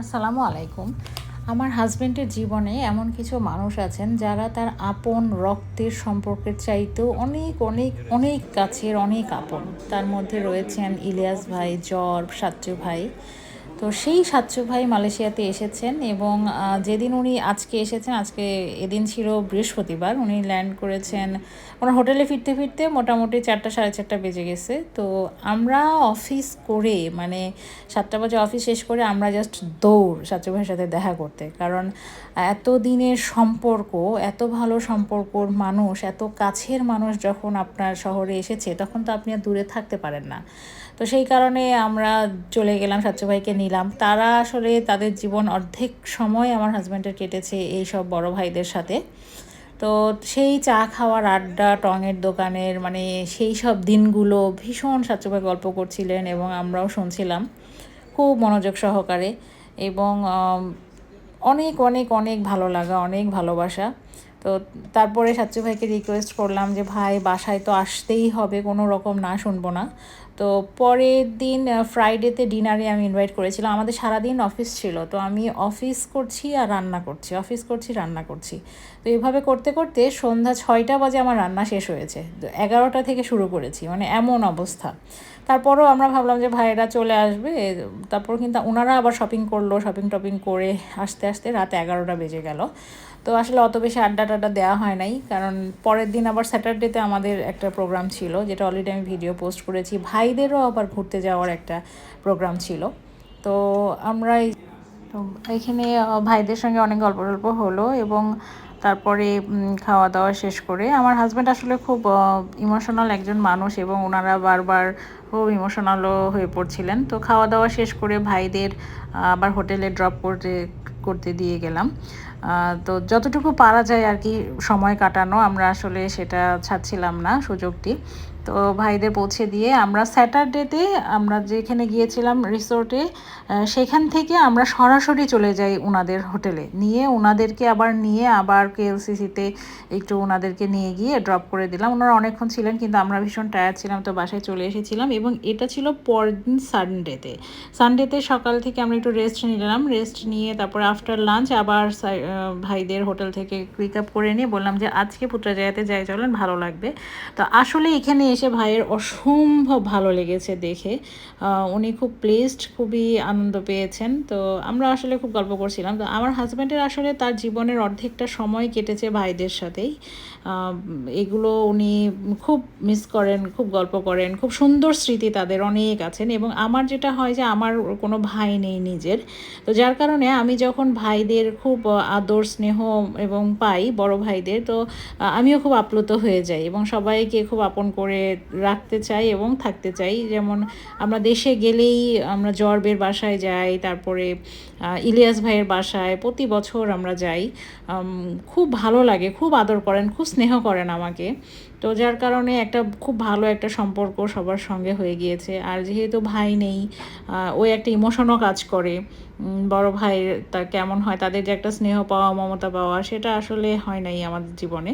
আসসালামু আলাইকুম। আমার হাজব্যান্ডের জীবনে এমন কিছু মানুষ আছেন যারা তার আপন রক্তের সম্পর্কের চাইতেও অনেক অনেক অনেক কাছের, অনেক আপন। তার মধ্যে রয়েছেন ইলিয়াস ভাই জর সাচ্চু ভাই। তো সেই সাচ্চু ভাই মালয়েশিয়াতে এসেছেন এবং যেদিন উনি আজকে এসেছেন, আজকে এদিন ছিল বৃহস্পতিবার, উনি ল্যান্ড করেছেন, ওনার হোটেলে ফিরতে ফিরতে মোটামুটি চারটা, সাড়ে চারটা বেজে গেছে। তো আমরা অফিস করে মানে সাতটা বাজে অফিস শেষ করে আমরা জাস্ট দৌড় সাচ্চু ভাইয়ের সাথে দেখা করতে। কারণ, এত দিনের সম্পর্ক, এত ভালো সম্পর্কর মানুষ, এত কাছের মানুষ যখন আপনার শহরে এসেছে, তখন তো আপনি আর দূরে থাকতে পারেন না। তো সেই কারণে আমরা চলে গেলাম সাচ্চু ভাইকে নিলাম। তারা আসলে তাদের জীবন অর্ধেক সময় আমার হাজব্যান্ডের কেটেছে এই সব বড় ভাইদের সাথে। তো সেই চা খাওয়ার আড্ডা, টঙের দোকানের মানে সেই সব দিনগুলো ভীষণ সাচ্চু ভাই গল্প করছিলেন এবং আমরাও শুনছিলাম খুব মনোযোগ সহকারে এবং অনেক অনেক অনেক ভালো লাগা, অনেক ভালোবাসা। তো তারপরে সাচ্চু ভাইকে রিকোয়েস্ট করলাম যে, ভাই, বাসায় তো আসতেই হবে, কোনো রকম না শুনব না। তো পরের দিন ফ্রাইডেতে ডিনারে আমি ইনভাইট করেছিলাম। আমাদের সারাদিন অফিস ছিল, তো আমি অফিস করছি আর রান্না করছি অফিস করছি, রান্না করছি। তো এভাবে করতে করতে সন্ধ্যা ছয়টা বাজে আমার রান্না শেষ হয়েছে। তো এগারোটা থেকে শুরু করেছি মানে এমন অবস্থা। তারপরও আমরা ভাবলাম যে ভাইয়েরা চলে আসবে, তারপর কিন্তু ওনারা আবার শপিং করল শপিং টপিং করে আসতে আসতে রাত এগারোটা বেজে গেল। তো আসলে অত বেশি আড্ডা টাড্ডা দেওয়া হয় নাই, কারণ পরের দিন আবার স্যাটারডেতে আমাদের একটা প্রোগ্রাম ছিল, যেটা অলরেডি আমি ভিডিও পোস্ট করেছি। ভাইদেরও আবার ঘুরতে যাওয়ার একটা প্রোগ্রাম ছিল। তো আমরা তো এখানে ভাইদের সঙ্গে অনেক গল্প টল্প হলো এবং তারপরে খাওয়া দাওয়া শেষ করে আমার হাজব্যান্ড আসলে খুব ইমোশনাল একজন মানুষ এবং ওনারা বারবার খুব ইমোশনালও হয়ে পড়ছিলেন। তো খাওয়া দাওয়া শেষ করে ভাইদের আবার হোটেলে ড্রপ করতে করতে দিয়ে গেলাম। তো যতটুকু পারা যায় আর কি সময় কাটানো, আমরা আসলে সেটা ছাড়ছিলাম না সুযোগটি। তো ভাইদের পৌঁছে দিয়ে আমরা স্যাটারডেতে আমরা যেখানে গিয়েছিলাম রিসোর্টে সেখান থেকে আমরা সরাসরি চলে যাই ওনাদের হোটেলে। নিয়ে ওনাদেরকে আবার নিয়ে আবার কেএলসিসিতে একটু ওনাদেরকে নিয়ে গিয়ে ড্রপ করে দিলাম। ওনারা অনেকক্ষণ ছিলেন কিন্তু আমরা ভীষণ টায়ার ছিলাম, তো বাসায় চলে এসেছিলাম এবং এটা ছিল পরের দিন সানডেতে সানডেতে সকাল থেকে আমরা একটু রেস্ট নিলাম। রেস্ট নিয়ে তারপরে আফটার লাঞ্চ আবার ভাইদের হোটেল থেকে পিক আপ করে নিয়ে বললাম যে, আজকে পুত্রাজায়াতে যাই, চলেন, ভালো লাগবে। তো আসলে এখানে এসে ভাইয়ের অসম্ভব ভালো লেগেছে দেখে। উনি খুব প্লেসড খুবই আনন্দ পেয়েছেন। তো আমরা আসলে খুব গল্প করছিলাম। তো আমার হাজব্যান্ডের আসলে তার জীবনের অর্ধেকটা সময় কেটেছে ভাইদের সাথেই। এগুলো উনি খুব মিস করেন, খুব গল্প করেন, খুব সুন্দর স্মৃতি তাদের অনেক আছেন এবং আমার যেটা হয় যে, আমার কোনো ভাই নেই নিজের। তো যার কারণে আমি যখন ভাইদের খুব আদর, স্নেহ এবং পাই বড় ভাইদের, তো আমিও খুব আপ্লুত হয়ে যাই এবং সবাইকে খুব আপন করে রাখতে চাই এবং থাকতে চাই। যেমন আমরা দেশে গেলেই আমরা জর্বের বাসায় যাই, তারপরে ইলিয়াস ভাইয়ের বাসায় প্রতি বছর আমরা যাই। খুব ভালো লাগে, খুব আদর করেন, খুব স্নেহ করেন আমাকে। তো যার কারণে একটা খুব ভালো একটা সম্পর্ক সবার সঙ্গে হয়ে গিয়েছে। আর যেহেতু ভাই নেই ওই একটা ইমোশনও কাজ করে। বড় ভাই তা কেমন হয়, তাদের যে একটা স্নেহ পাওয়া, মমতা পাওয়া, সেটা আসলে হয় নাই আমাদের জীবনে।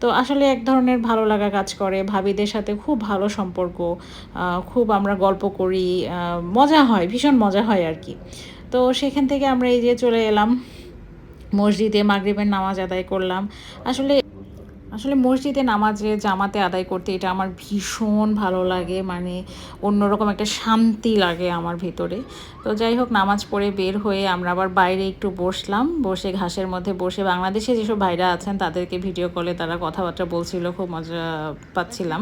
তো আসলে এক ধরনের ভালো লাগা কাজ করে, ভাবিদের সাথে খুব ভালো সম্পর্ক খুব আমরা গল্প করি মজা হয়, ভীষণ মজা হয় আর কি। তো সেখান থেকে আমরা এই যে চলে এলাম, মসজিদে মাগরিবের নামাজ আদায় করলাম। আসলে আসলে মসজিদে নামাজে, জামাতে আদায় করতে এটা আমার ভীষণ ভালো লাগে। মানে অন্যরকম একটা শান্তি লাগে আমার ভিতরে। তো যাই হোক, নামাজ পড়ে বের হয়ে আমরা আবার বাইরে একটু বসলাম। বসে ঘাসের মধ্যে বসে বাংলাদেশে যেসব ভাইরা আছেন, তাদেরকে ভিডিও কলে তারা কথাবার্তা বলছিল, খুব মজা পাচ্ছিলাম।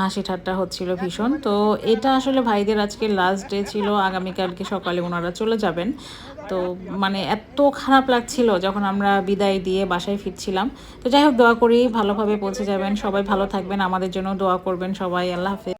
হাসি ঠাট্টা হচ্ছিল ভীষণ। তো এটা আসলে ভাইদের আজকে লাস্ট ডে ছিল। আগামীকালকে সকালে ওনারা চলে যাবেন। তো মানে এত খারাপ লাগছিল যখন আমরা বিদায় দিয়ে বাসায় ফিরছিলাম। তো যাই হোক, দোয়া করি ভালোভাবে পৌঁছে যাবেন। সবাই ভালো থাকবেন। আমাদের জন্য দোয়া করবেন সবাই। আল্লাহ হাফেজ।